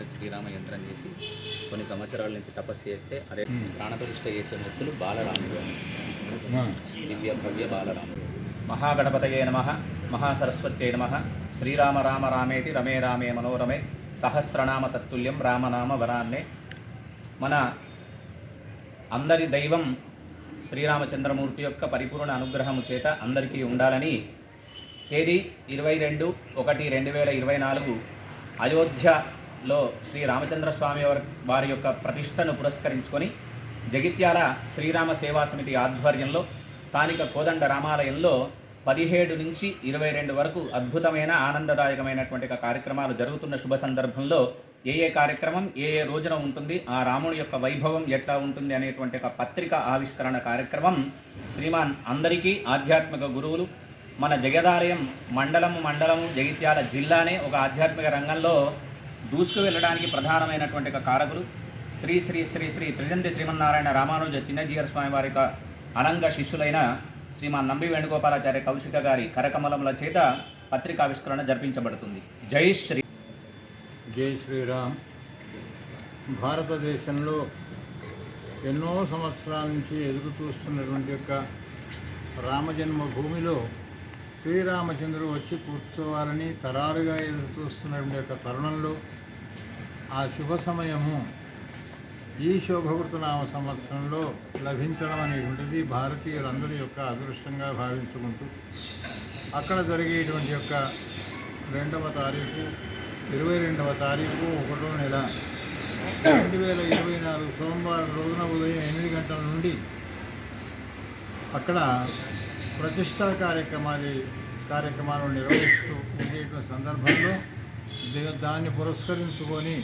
గారు శ్రీరామ యంత్రం చేసి కొన్ని సంవత్సరాల నుంచి తపస్సు చేస్తే అదే ప్రాణప్రతిష్ఠ చేసే వ్యక్తులు బాలరాముడు. దివ్య భవ్య బాలరాముడు. మహాగణపతయే నమ మహాసరస్వత్యై నమ శ్రీరామ రామ రామేతి రమే రామే మనోరమే సహస్రనామ తత్తుల్యం రామనామ వరాన్నే. మన అందరి దైవం శ్రీరామచంద్రమూర్తి యొక్క పరిపూర్ణ అనుగ్రహము చేత అందరికీ ఉండాలని తేదీ ఇరవై రెండు ఒకటి రెండు వేల ఇరవై నాలుగు లో శ్రీ రామచంద్ర స్వామి వారి వారి యొక్క ప్రతిష్టను పురస్కరించుకొని జగిత్యాల శ్రీరామ సేవా సమితి ఆధ్వర్యంలో స్థానిక కోదండ రామాలయంలో పదిహేడు నుంచి ఇరవై రెండు వరకు అద్భుతమైన ఆనందదాయకమైనటువంటి కార్యక్రమాలు జరుగుతున్న శుభ సందర్భంలో ఏ ఏ కార్యక్రమం ఏ ఏ రోజున ఉంటుంది ఆ రాముడి యొక్క వైభవం ఎట్లా ఉంటుంది అనేటువంటి ఒక పత్రిక ఆవిష్కరణ కార్యక్రమం శ్రీమాన్ అందరికీ ఆధ్యాత్మిక గురువులు మన జగదాలయం మండలము మండలము జగిత్యాల జిల్లానే ఒక ఆధ్యాత్మిక రంగంలో దూసుకు వెళ్ళడానికి ప్రధానమైనటువంటి కారకులు. శ్రీ శ్రీ శ్రీ శ్రీ త్రిజంతి శ్రీమన్నారాయణ రామానుజ చిన్నజీయర్ స్వామి వారి యొక్క అనంగ శిష్యులైన శ్రీమాన్ నంబి వేణుగోపాలాచార్య కౌశిక గారి కరకమలముల చేత పత్రికావిష్కరణ జరిపించబడుతుంది. జై శ్రీ జై శ్రీరామ్. భారతదేశంలో ఎన్నో సంవత్సరాల నుంచి ఎదురు చూస్తున్నటువంటి యొక్క రామజన్మ భూమిలో శ్రీరామచంద్రుడు వచ్చి కూర్చోవాలని తరారుగా ఎదురు చూస్తున్న యొక్క తరుణంలో ఆ శుభ సమయము ఈ శోభవృతనామ సంవత్సరంలో లభించడం అనేటువంటిది భారతీయులందరి యొక్క అదృష్టంగా భావించుకుంటూ అక్కడ జరిగేటువంటి యొక్క రెండవ తారీఖు ఇరవై రెండవ తారీఖు ఒకటో నెల రెండు వేల ఇరవై నాలుగు సోమవారం రోజున ఉదయం ఎనిమిది గంటల నుండి అక్కడ ప్రతిష్టా కార్యక్రమాలు కార్యక్రమాలు నిర్వహిస్తూ ఉండేటువంటి సందర్భంలో దాన్ని పురస్కరించుకొని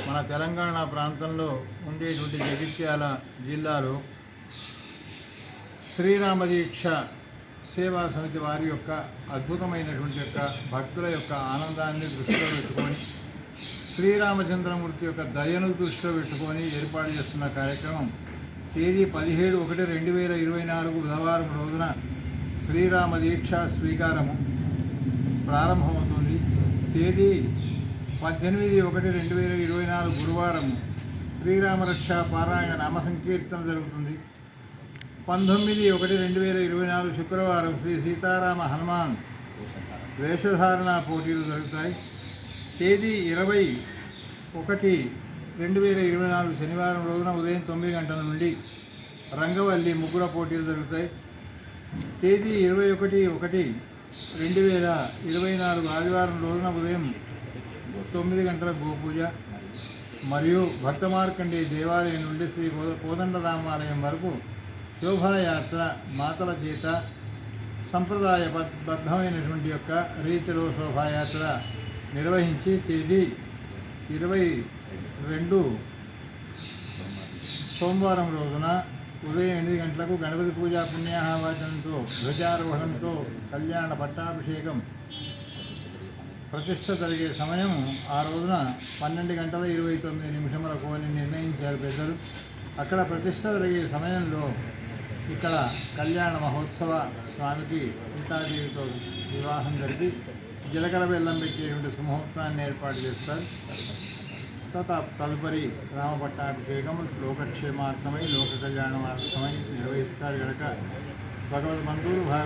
మన తెలంగాణ ప్రాంతంలో ఉండేటువంటి జగిత్యాల జిల్లాలో శ్రీరామదీక్ష సేవా సమితి వారి యొక్క అద్భుతమైనటువంటి యొక్క భక్తుల యొక్క ఆనందాన్ని దృష్టిలో పెట్టుకొని శ్రీరామచంద్రమూర్తి యొక్క దయను దృష్టిలో పెట్టుకొని ఏర్పాటు చేస్తున్న కార్యక్రమం తేదీ పదిహేడు ఒకటి రెండు వేల ఇరవై నాలుగు బుధవారం రోజున శ్రీరామ దీక్ష స్వీకారము ప్రారంభమవుతుంది. తేదీ పద్దెనిమిది ఒకటి రెండు వేల ఇరవై నాలుగు గురువారం శ్రీరామరక్ష పారాయణ నామ సంకీర్తన జరుగుతుంది. పంతొమ్మిది ఒకటి రెండు వేల ఇరవై నాలుగు శుక్రవారం శ్రీ సీతారామ హనుమాన్ వేషధారణ పోటీలు జరుగుతాయి. తేదీ ఇరవై ఒకటి రెండు వేల ఇరవై నాలుగు శనివారం రోజున ఉదయం తొమ్మిది గంటల నుండి రంగవల్లి ముగ్గుల పోటీలు జరుగుతాయి. తేదీ ఇరవై ఒకటి ఒకటి రెండు వేల ఇరవై నాలుగు ఆదివారం రోజున ఉదయం తొమ్మిది గంటల గోపూజ మరియు భక్తమార్కండే దేవాలయం నుండి శ్రీ కోద- కోదండరామాలయం వరకు శోభాయాత్ర మాతల చేత సంప్రదాయ బద్ధమైనటువంటి యొక్క రీతిలో శోభాయాత్ర నిర్వహించి తేదీ ఇరవై రెండు సోమవారం రోజున ఉదయం ఎనిమిది గంటలకు గణపతి పూజా పుణ్యాహవాచనంతో ధ్వజారోహణంతో కళ్యాణ పట్టాభిషేకం ప్రతిష్ట జరిగే సమయం ఆ రోజున పన్నెండు గంటల ఇరవై తొమ్మిది నిమిషములకు అని నిర్ణయించారు పెద్దలు. అక్కడ ప్రతిష్ట జరిగే సమయంలో ఇక్కడ కళ్యాణ మహోత్సవ స్వామికి సీతాదేవితో వివాహం జరిపి జీలకర్ర బెల్లం పెట్టేటువంటి సుముహూర్తాన్ని ఏర్పాటు చేస్తారు. తత తదుపరి రామపట్టాభిషేకం లోకక్షేమార్థమై లోక కళ్యాణార్థమై నిర్వహిస్తారు కనుక భగవద్ బంధువులు భాగవ